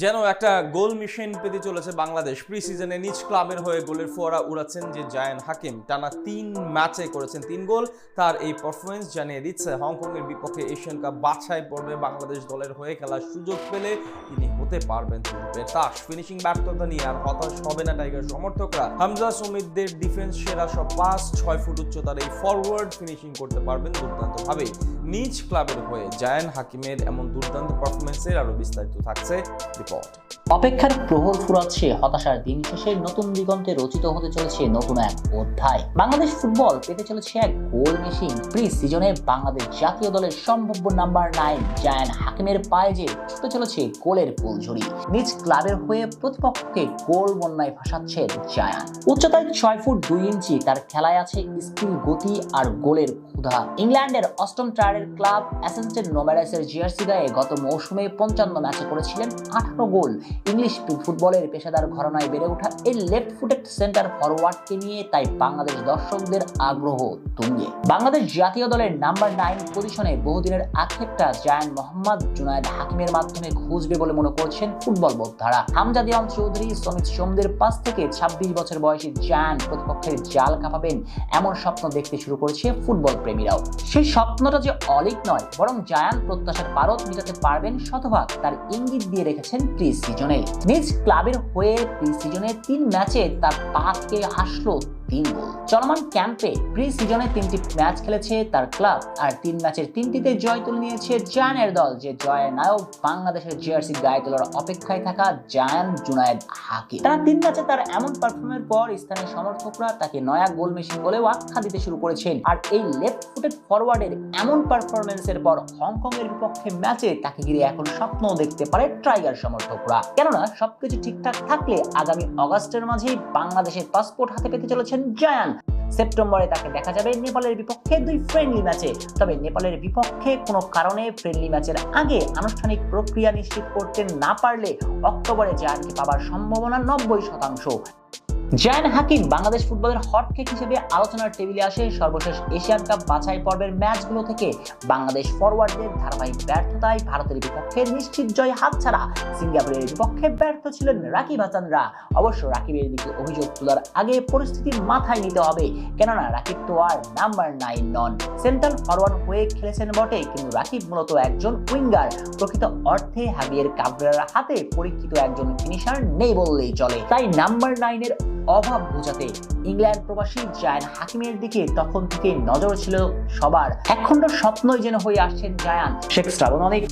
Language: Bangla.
যেন একটা গোল মিশন পেতে চলেছে বাংলাদেশ। প্রি সিজনে নিজ ক্লাবের হয়ে গোলের ফোয়ারা উড়াচ্ছেন যে জায়ান হাকিম। টানা তিন ম্যাচে করেছেন তিন গোল। তার এই পারফরমেন্স জানিয়ে দিচ্ছে হংকংয়ের বিপক্ষে এশিয়ান কাপ বাছাই পর্বে বাংলাদেশ দলের হয়ে খেলার সুযোগ পেলে তিনি হতে পারবেন তাস ফিনিশিং ব্যর্থতা নিয়ে আর হতাশ হবে না টাইগার সমর্থকরা। হামজা ডিফেন্স সেরা সব ছয় ফুট উচ্চতার এই ফরওয়ার্ড ফিনিশিং করতে পারবেন নিজ ক্লাবের হয়ে জায়ান হাকিমের এমন দুর্দান্ত পারফরমেন্সের আরও বিস্তারিত থাকছে রিপোর্ট অপেক্ষার প্রহর ফুরাচ্ছে হতাশার দিন শেষে নতুন দিগন্তে রচিত হতে চলেছে নতুন এক অধ্যায়। বাংলাদেশ ফুটবল পেতে চলেছে এক গোল মেশিন প্রি সিজনে বাংলাদেশ জাতীয় দলের সম্ভাব্য নাম্বার নাইন জায়ান হাকিমের পায়ে যে ছুটে চলেছে গোলের ফুলঝুরি নিজ ক্লাবের হয়ে প্রতিপক্ষকে গোল বন্যায় ভাসাচ্ছে জায়ান উচ্চতায় ছয় ফুট দুই ইঞ্চি, তার খেলায় আছে স্কিল গতি আর গোলের ইংল্যান্ডের অষ্টম টায়ারের ক্লাব অ্যাসেন্টেড নোম্যারাসের জিআরসি গায়ে গত মৌসুমে পঞ্চান্ন ম্যাচে করেছিলেন আঠারো গোল ইংলিশ ফুটবলের পেশাদার ঘরনায় বেড়ে ওঠা এই লেফট ফুটেড সেন্টার ফরওয়ার্ডকে নিয়ে তাই বাংলাদেশ দর্শকদের আগ্রহ তুঙ্গে বাংলাদেশ জাতীয় দলের নাম্বার নাইন পজিশনে বহুদিনের আক্ষেপটা জায়ান মোহাম্মদ জুনায়দ হাকিমের মাধ্যমে খুঁজবে বলে মনে করছেন ফুটবল বোদ্ধারা হামজা দিয়াম চৌধুরী সমিত সোমদের পাশ থেকে ছাব্বিশ বছর বয়সী জায়ান প্রতিপক্ষের জাল কাঁপাবেন এমন স্বপ্ন দেখতে শুরু করেছে ফুটবল প্রেমীরাও। সেই স্বপ্নটা যে অলিক নয়, বরং জায়ান প্রত্যাশার পারত মিটাতে পারবেন শতভাগ তার ইঙ্গিত দিয়ে রেখেছেন প্রি সিজনে নিজ ক্লাবের হয়ে প্রি সিজনে তিন ম্যাচে তার পাঁচকে আসলো তিন গোল। চলমান ক্যাম্পে প্রি সিজনে তিনটি ম্যাচ খেলেছে তার ক্লাব, আর তিন ম্যাচের তিনটিতে জয় তুলে নিয়েছে জায়ানের দল, যে জয়ের নায়ক বাংলাদেশের জার্সি গায়ে তোলার অপেক্ষায় থাকা জায়ান জুনায়েদ হাকিম। তারা তিন ম্যাচে তার এমন পারফরমেন্সের পর স্থানীয় সমর্থকরা তাকে নয়া গোল মেশিন বলেও আখ্যা দিতে শুরু করেছেন। আর এই লেফট ফুটেড ফরওয়ার্ডের এমন পারফরমেন্সের পর হংকং এর বিপক্ষে ম্যাচে তাকে ঘিরে এখন স্বপ্ন দেখতে পারে ট্রাইগার সমর্থকরা। কেননা সবকিছু ঠিকঠাক থাকলে আগামী অগাস্টের মাঝেই বাংলাদেশের পাসপোর্ট হাতে পেতে চলেছেন জয়ান। সেপ্টেম্বরে তাকে দেখা যাবে নেপালের বিপক্ষে দুই ফ্রেন্ডলি ম্যাচে তবে নেপালের বিপক্ষে কোনো কারণে ফ্রেন্ডলি ম্যাচের আগে আনুষ্ঠানিক প্রক্রিয়া নিশ্চিত করতে না পারলে অক্টোবরে জয়ানকে পাবার সম্ভাবনা নব্বই শতাংশ। জায়ান হাকিম বাংলাদেশ ফুটবলের হটকেক হিসেবে আলোচনার টেবিলে আসে সর্বশেষ এশিয়ান কাপ বাছাই পর্বের ম্যাচগুলো থেকে বাংলাদেশ ফরওয়ার্ডদের ধারাবাহিক ব্যর্থতায় ভারতের বিপক্ষে নিশ্চিত জয় হাতছাড়া। সিঙ্গাপুরের বিপক্ষে ব্যর্থ ছিলেন রাকিব হাসানরা। অবশ্য রাকিবের দিকে অভিযোগ তোলার আগে পরিস্থিতি মাথায় নিতে হবে। কেননা রাকিব তো আর নাম্বার নাইন নন। সেন্ট্রাল ফরওয়ার্ড হয়ে খেলেছেন বটে, কিন্তু রাকিব মূলত একজন উইঙ্গার। প্রকৃত অর্থে হাবিয়ের কাবরার হাতে পরীক্ষিত একজন ফিনিশার নেই বললেই চলে। তাই নাম্বার নাইনের অভাব বোঝাতে ইংল্যান্ড প্রবাসী জায়ান হাকিমের দিকে তখন থেকে নজর ছিল সবার। একখণ্ড স্বপ্নই যেন হয়ে আসছেন জায়ান। শেখ শ্রাবণ অনেক